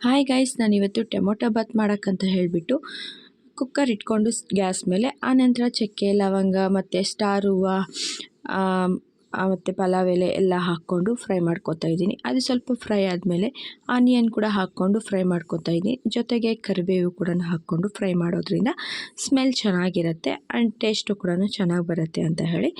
Hi guys ನಾನು ಇವತ್ತು tomato bath ಮಾಡೋಕ್ಕಂತ ಹೇಳಿಬಿಟ್ಟು ಕುಕ್ಕರ್ ಇಟ್ಕೊಂಡು ಗ್ಯಾಸ್ ಮೇಲೆ, ಆನಂತರ ಚಕ್ಕೆ, ಲವಂಗ ಮತ್ತು ಸ್ಟಾರ್ ಹೂವು ಮತ್ತು ಪಲಾವ್ ಎಲೆ ಎಲ್ಲ ಹಾಕ್ಕೊಂಡು ಫ್ರೈ ಮಾಡ್ಕೊತಾ ಇದ್ದೀನಿ. ಅದು ಸ್ವಲ್ಪ ಫ್ರೈ ಆದಮೇಲೆ ಆನಿಯನ್ ಕೂಡ ಹಾಕ್ಕೊಂಡು ಫ್ರೈ ಮಾಡ್ಕೊತಾ ಇದ್ದೀನಿ. ಜೊತೆಗೆ ಕರಿಬೇವು ಕೂಡ ಹಾಕ್ಕೊಂಡು ಫ್ರೈ ಮಾಡೋದ್ರಿಂದ ಸ್ಮೆಲ್ ಚೆನ್ನಾಗಿರುತ್ತೆ ಆ್ಯಂಡ್ ಟೇಸ್ಟು ಕೂಡ ಚೆನ್ನಾಗಿ ಬರುತ್ತೆ ಅಂತ ಹೇಳಿ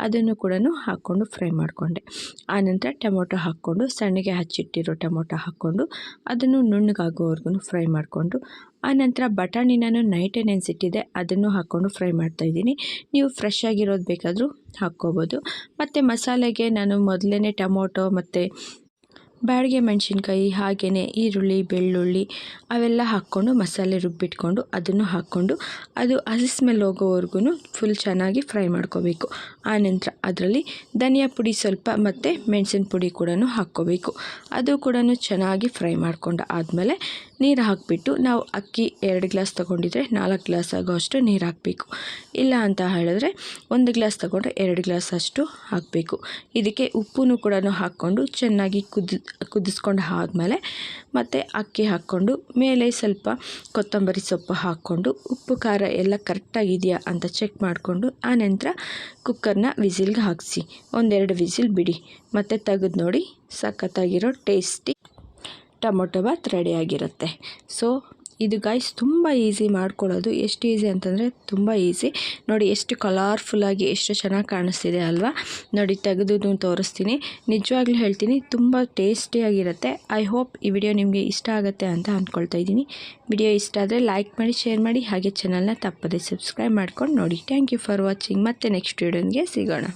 ಅದನ್ನು ಕೂಡ ಹಾಕ್ಕೊಂಡು ಫ್ರೈ ಮಾಡಿಕೊಂಡೆ. ಆನಂತರ ಟೊಮೊಟೊ ಹಾಕ್ಕೊಂಡು, ಸಣ್ಣಗೆ ಹಚ್ಚಿಟ್ಟಿರೋ ಟೊಮೊಟೊ ಹಾಕ್ಕೊಂಡು, ಅದನ್ನು ನುಣ್ಣಗಾಗೋವರೆಗೂ ಫ್ರೈ ಮಾಡಿಕೊಂಡು ಆನಂತರ ಬಟಾಣಿ ನಾನು ನೈಟೇ ನೆನೆಸಿಟ್ಟಿದ್ದೆ, ಅದನ್ನು ಹಾಕ್ಕೊಂಡು ಫ್ರೈ ಮಾಡ್ತಾಯಿದ್ದೀನಿ ನೀವು ಫ್ರೆಶ್ ಆಗಿರೋದು ಬೇಕಾದರೂ ಹಾಕ್ಕೋಬೋದು. ಮತ್ತು ಮಸಾಲೆಗೆ ನಾನು ಮೊದಲೇ ಟೊಮೊಟೊ ಮತ್ತು ಬ್ಯಾಡಿಗೆ ಮೆಣಸಿನ್ಕಾಯಿ ಹಾಗೆಯೇ ಈರುಳ್ಳಿ, ಬೆಳ್ಳುಳ್ಳಿ ಅವೆಲ್ಲ ಹಾಕ್ಕೊಂಡು ಮಸಾಲೆ ರುಬ್ಬಿಟ್ಕೊಂಡು ಅದನ್ನು ಹಾಕ್ಕೊಂಡು ಅದು ಹಸಿ ಸ್ಮೆಲ್ ಹೋಗೋವರೆಗೂ ಫುಲ್ ಚೆನ್ನಾಗಿ ಫ್ರೈ ಮಾಡ್ಕೋಬೇಕು. ಆನಂತರ ಅದರಲ್ಲಿ ಧನಿಯಾ ಪುಡಿ ಸ್ವಲ್ಪ ಮತ್ತು ಮೆಣಸಿನ ಪುಡಿ ಕೂಡ ಹಾಕ್ಕೋಬೇಕು. ಅದು ಕೂಡ ಚೆನ್ನಾಗಿ ಫ್ರೈ ಮಾಡ್ಕೊಂಡು ಆದಮೇಲೆ ನೀರು ಹಾಕಿಬಿಟ್ಟು ನಾವು ಅಕ್ಕಿ ಎರಡು ಗ್ಲಾಸ್ ತೊಗೊಂಡಿದ್ರೆ ನಾಲ್ಕು ಗ್ಲಾಸ್ ಆಗೋ ಅಷ್ಟು ನೀರು ಹಾಕಬೇಕು. ಇಲ್ಲ ಅಂತ ಹೇಳಿದ್ರೆ ಒಂದು ಗ್ಲಾಸ್ ತೊಗೊಂಡ್ರೆ ಎರಡು ಗ್ಲಾಸ್ ಅಷ್ಟು ಹಾಕಬೇಕು. ಇದಕ್ಕೆ ಉಪ್ಪು ಕೂಡ ಹಾಕ್ಕೊಂಡು ಚೆನ್ನಾಗಿ ಕುದಿ ಕುದಿಸ್ಕೊಂಡು ಆದಮೇಲೆ ಮತ್ತು ಅಕ್ಕಿ ಹಾಕ್ಕೊಂಡು, ಮೇಲೆ ಸ್ವಲ್ಪ ಕೊತ್ತಂಬರಿ ಸೊಪ್ಪು ಹಾಕ್ಕೊಂಡು, ಉಪ್ಪು, ಖಾರ ಎಲ್ಲ ಕರೆಕ್ಟಾಗಿದೆಯಾ ಅಂತ ಚೆಕ್ ಮಾಡಿಕೊಂಡು ಆನಂತರ ಕುಕ್ಕರ್ನ ವಿಸಿಲ್ಗೆ ಹಾಕಿಸಿ. ಒಂದೆರಡು ವಿಸಿಲ್ ಬಿಡಿ. ಮತ್ತು ತೆಗೆದು ನೋಡಿ, ಸಖತ್ತಾಗಿರೋ ಟೇಸ್ಟಿ ಟೊಮೊಟೊ ಬಾತ್ ರೆಡಿಯಾಗಿರುತ್ತೆ ಸೊ ಇದು ಗೈಸ್ ತುಂಬ ಈಸಿ ಮಾಡ್ಕೊಳ್ಳೋದು. ಎಷ್ಟು ಈಸಿ ಅಂತಂದರೆ ತುಂಬ ಈಸಿ ನೋಡಿ ಎಷ್ಟು ಕಲರ್ಫುಲ್ಲಾಗಿ ಎಷ್ಟು ಚೆನ್ನಾಗಿ ಕಾಣಿಸ್ತಿದೆ ಅಲ್ವಾ? ನೋಡಿ ತೆಗೆದು ತೋರಿಸ್ತೀನಿ. ನಿಜವಾಗ್ಲೂ ಹೇಳ್ತೀನಿ, ತುಂಬ ಟೇಸ್ಟಿಯಾಗಿರುತ್ತೆ ಐ ಹೋಪ್ ಈ ವಿಡಿಯೋ ನಿಮಗೆ ಇಷ್ಟ ಆಗುತ್ತೆ ಅಂತ ಅಂದ್ಕೊಳ್ತಾ ಇದ್ದೀನಿ. ವಿಡಿಯೋ ಇಷ್ಟ ಆದರೆ ಲೈಕ್ ಮಾಡಿ ಶೇರ್ ಮಾಡಿ, ಹಾಗೆ ಚಾನಲ್ನ ತಪ್ಪದೆ ಸಬ್ಸ್ಕ್ರೈಬ್ ಮಾಡ್ಕೊಂಡು ನೋಡಿ. ಥ್ಯಾಂಕ್ ಯು ಫಾರ್ ವಾಚಿಂಗ್ ಮತ್ತೆ ನೆಕ್ಸ್ಟ್ ವಿಡಿಯೋನಿಗೆ ಸಿಗೋಣ.